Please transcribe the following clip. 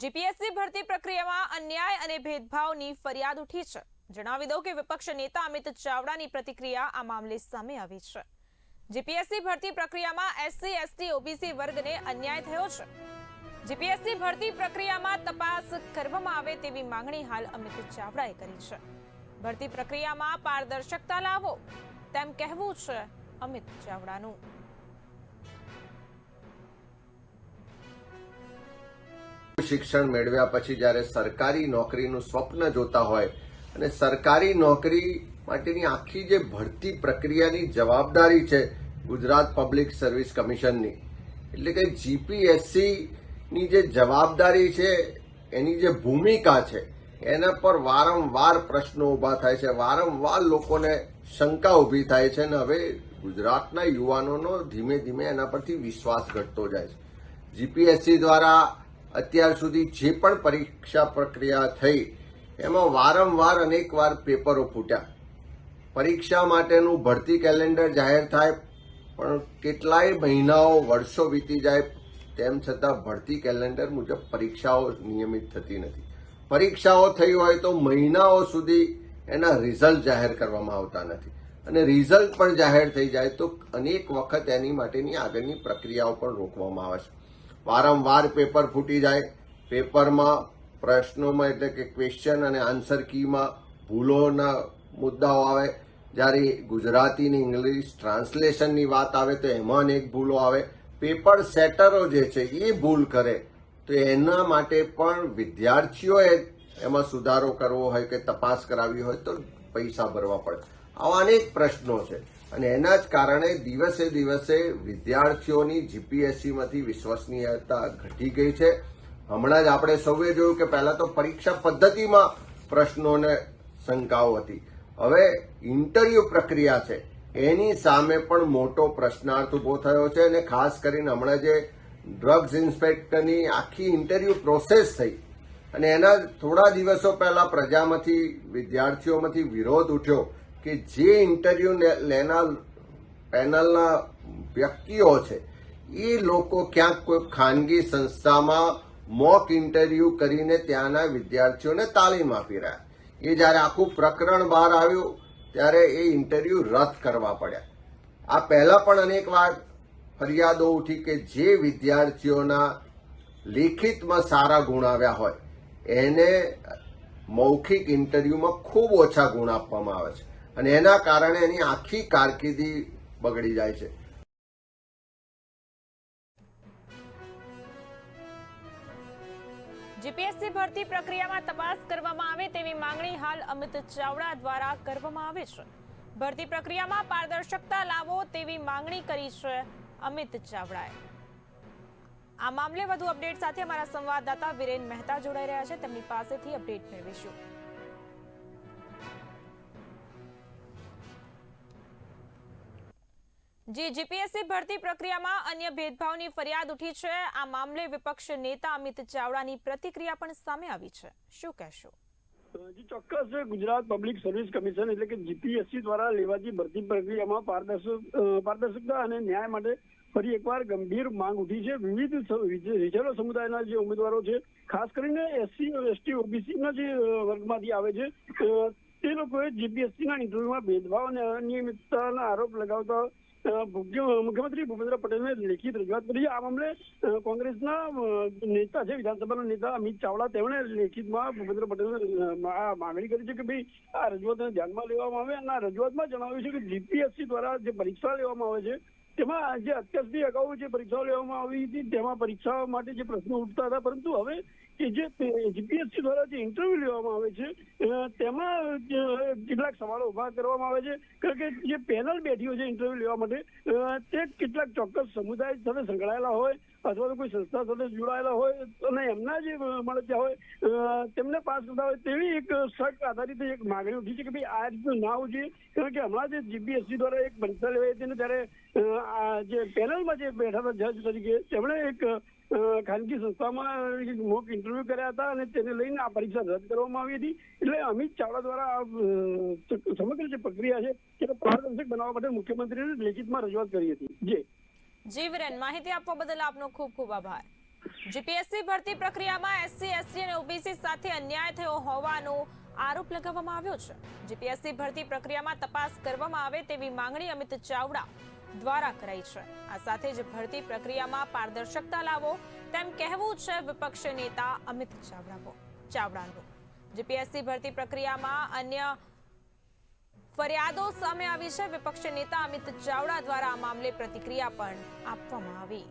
GPSC ભરતી પ્રક્રિયામાં અન્યાય અને ભેદભાવની ફરિયાદ ઉઠી છે. જણાવી દઉં કે વિપક્ષ નેતા અમિત ચાવડાની પ્રતિક્રિયા આ મામલે સામે આવી છે. જીપીએસસી ભરતી પ્રક્રિયામાં એસસી, એસટી, ઓબીસી વર્ગને અન્યાય થયો છે. જીપીએસસી ભરતી પ્રક્રિયામાં તપાસ કરવામાં આવે તેવી માંગણી હાલ અમિત ચાવડાએ કરી છે. ભરતી પ્રક્રિયામાં પારદર્શકતા લાવો તેમ કહેવું છે અમિત ચાવડાનું. શિક્ષણ મેળવ્યા પછી જ્યારે સરકારી નોકરીનું સ્વપ્ન જોતા હોય અને સરકારી નોકરી માટેની આખી જે ભરતી પ્રક્રિયાની જવાબદારી છે ગુજરાત પબ્લિક સર્વિસ કમિશનની, એટલે કે જીપીએસસીની જે જવાબદારી છે, એની જે ભૂમિકા છે, એના પર વારંવાર પ્રશ્નો ઊભા થાય છે, વારંવાર લોકોને શંકા ઊભી થાય છે અને હવે ગુજરાતના યુવાનોનો ધીમે ધીમે એના પરથી વિશ્વાસ ઘટતો જાય છે. જીપીએસસી દ્વારા અત્યાર સુધી જે પણ પરીક્ષા પ્રક્રિયા થઈ, એમાં વારંવાર અનેકવાર પેપરો ફૂટ્યા. પરીક્ષા માટેનું ભરતી કેલેન્ડર જાહેર થાય, પણ કેટલાય મહિનાઓ, વર્ષો વીતી જાય, તેમ છતાં ભરતી કેલેન્ડર મુજબ પરીક્ષાઓ નિયમિત થતી નથી. પરીક્ષાઓ થઈ હોય તો મહિનાઓ સુધી એના રિઝલ્ટ જાહેર કરવામાં આવતા નથી. અને રિઝલ્ટ પણ જાહેર થઈ જાય તો અનેક વખત એની માટેની આગળની પ્રક્રિયાઓ પણ રોકવામાં આવે છે. વારંવાર પેપર ફૂટી જાય. પેપરમાં, પ્રશ્નોમાં એટલે કે ક્વેશ્ચન અને આન્સર કીમાં ભૂલોના મુદ્દાઓ આવે. જ્યારે ગુજરાતી ને ઇંગ્લિશ ટ્રાન્સલેશનની વાત આવે તો એમાં અનેક ભૂલો આવે. પેપર સેટરો જે છે એ ભૂલ કરે. તો એના માટે પણ વિદ્યાર્થીઓએ એમાં સુધારો કરવો હોય કે તપાસ કરાવી હોય તો પૈસા ભરવા પડે. આવા અનેક પ્રશ્નો છે. અને એના જ કારણે દિવસે દિવસે વિદ્યાર્થીઓની જીપીએસસીમાંથી વિશ્વસનીયતા ઘટી ગઈ છે. હમણાં જ આપણે સૌએ જોયું કે પહેલા તો પરીક્ષા પદ્ધતિમાં પ્રશ્નોને શંકાઓ હતી. હવે ઇન્ટરવ્યુ પ્રક્રિયા છે. એની સામે પણ મોટો પ્રશ્નાર્થ ઊભો થયો છે અને ખાસ કરીને હમણાં જે ડ્રગ્સ ઇન્સ્પેક્ટરની આખી ઇન્ટરવ્યુ પ્રોસેસ થઈ અને એના થોડા દિવસો પહેલા પ્રજામાંથી વિદ્યાર્થીઓમાંથી વિરોધ ઉઠ્યો કે જે ઇન્ટરવ્યુ લેનાર પેનલના વ્યક્તિઓ છે એ લોકો ક્યાંક કોઈ ખાનગી સંસ્થામાં મોક ઇન્ટરવ્યુ કરીને ત્યાંના વિદ્યાર્થીઓને તાલીમ આપી રહ્યા. એ જ્યારે આખું પ્રકરણ બહાર આવ્યું, ત્યારે એ ઇન્ટરવ્યુ રદ કરવા પડ્યા. આ પહેલાં પણ અનેક વાર ફરિયાદો ઉઠી કે જે વિદ્યાર્થીઓના લેખિતમાં સારા ગુણ આવ્યા હોય, એને મૌખિક ઇન્ટરવ્યુમાં ખૂબ ઓછા ગુણ આપવામાં આવે છે. અને એના કારણે એની આખી કારકિર્દી બગડી જાય છે. જીપીએસસી ભરતી પ્રક્રિયામાં તપાસ કરવામાં આવે તેવી માંગણી હાલ અમિત ચાવડા દ્વારા કરવામાં આવે છે. ભરતી પ્રક્રિયામાં પારદર્શકતા લાવો તેવી માંગણી કરી છે અમિત ચાવડાએ. આ મામલે વધુ અપડેટ સાથે અમારા સંવાદદાતા વિરેન મહેતા જોડાઈ રહ્યા છે. તેમની પાસેથી અપડેટ મેળવીશું. જી જીપીએસસી ભરતી પ્રક્રિયામાં અન્ય ભેદભાવની ફરિયાદ ઉઠી છે. આ મામલે વિપક્ષ નેતા અમિત ચાવડાની પ્રતિક્રિયા પણ સામે આવી છે. શું કહેશો? ચોક્કસ ગુજરાત પબ્લિક સર્વિસ કમિશન એટલે કે જીપીએસસી દ્વારા લેવાતી ભરતી પ્રક્રિયામાં પારદર્શક પારદર્શકતા અને ન્યાય માટે ફરી એકવાર ગંભીર માંગ ઉઠી છે. વિવિધ રિઝર્વ સમુદાયના જે ઉમેદવારો છે, ખાસ કરીને એસસી, એસટી, ઓબીસીના જે વર્ગમાંથી આવે છે તે લોકોએ જીપીએસસીના ઇન્ટરવ્યુમાં ભેદભાવ અને અનિયમિતતાના આરોપ લગાવતા મુખ્યમંત્રી ભૂપેન્દ્ર પટેલને લેખિત રજૂઆત કરી આ મામલે કોંગ્રેસના નેતા છે, વિધાનસભાના નેતા અમિત ચાવડા, તેમણે લેખિતમાં ભૂપેન્દ્ર પટેલને માંગણી કરી છે કે ભાઈ આ રજૂઆતને ધ્યાનમાં લેવામાં આવે અને આ રજૂઆતમાં જણાવ્યું છે કે જીપીએસસી દ્વારા જે પરીક્ષા લેવામાં આવે છે તેમાં જે અત્યાર સુધી અગાઉ જે પરીક્ષાઓ લેવામાં આવી હતી, તેમાં પરીક્ષાઓ માટે જે પ્રશ્નો ઉઠતા હતા, પરંતુ હવે કે જે જીપીએસસી દ્વારા જે ઇન્ટરવ્યુ લેવામાં આવે છે તેમાં કેટલાક સવાલો ઊભા કરવામાં આવે છે. કારણ કે જે પેનલ બેઠી હોય છે ઇન્ટરવ્યુ લેવા માટે તે કેટલાક ચોક્કસ સમુદાય સાથે સંકળાયેલા હોય અથવા તો કોઈ સંસ્થા સાથે જોડાયેલા હોય અને એમના જે મળત્યા હોય તેમને પાસ કરતા હોય તેવી એક શક આધારિત એક માગણી ઉઠી છે કે ભાઈ આ રીતનું ના હોવું જોઈએ. કારણ કે હમણાં જે જીપીએસસી દ્વારા એક પરીક્ષા લેવાઈ હતી ને ત્યારે જે પેનલમાં જે બેઠા હતા જજ તરીકે, તેમણે એક ખાનગી સંસ્થામાં મોક ઇન્ટરવ્યુ કર્યા હતા અને તેને લઈને આ પરીક્ષા રદ કરવામાં આવી હતી. એટલે અમિત ચાવડા દ્વારા સમગ્ર જે પ્રક્રિયા છે, તેને પારદર્શક બનાવવા માટે મુખ્યમંત્રીને લેખિતમાં રજૂઆત કરી હતી. જી જી વિરેન માહિતી આપવા બદલ આપનો ખૂબ ખૂબ આભાર. જીપીએસસી ભરતી પ્રક્રિયામાં એસસી એસટી અને ઓબીસી સાથે અન્યાય થયો હોવાનો આરોપ લગાવવામાં આવ્યો છે. જીપીએસસી ભરતી પ્રક્રિયામાં તપાસ કરવામાં આવે તેવી માંગણી અમિત ચાવડા દ્વારા કરાઈ છે. આ સાથે જ ભરતી પ્રક્રિયામાં પારદર્શકતા લાવો તેમ કહેવું છે વિપક્ષ નેતા અમિત ચાવડા ચાવડાનું. જીપીએસસી ભરતી પ્રક્રિયામાં અન્ય ફરિયાદો સામે આવી છે. વિપક્ષ નેતા અમિત ચાવડા દ્વારા આ મામલે પ્રતિક્રિયા પણ આપવામાં આવી.